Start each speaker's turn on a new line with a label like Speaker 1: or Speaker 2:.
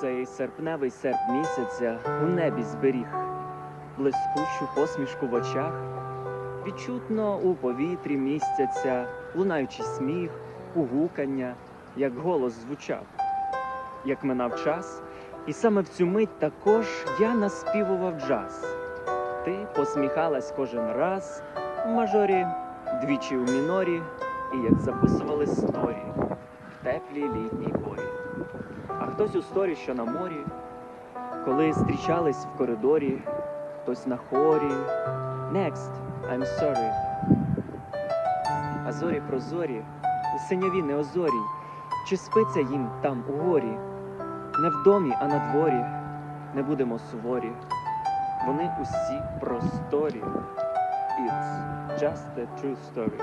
Speaker 1: цей серпневий серп місяця у небі зберіг, блискучу посмішку в очах, відчутно у повітрі містяться, лунаючий сміх, угукання, як голос звучав, як минав час, і саме в цю мить також я наспівував джаз. Ти посміхалась кожен раз в мажорі, двічі у мінорі, і як записували сторі хтось у сторі, що на морі, коли зустрічались в коридорі, хтось на хорі. Next, I'm sorry. А зорі прозорі, у синяві неозорій, чи спиться їм там у горі? Не в домі, а на дворі, не будемо суворі. Вони усі просторі. It's just a true story.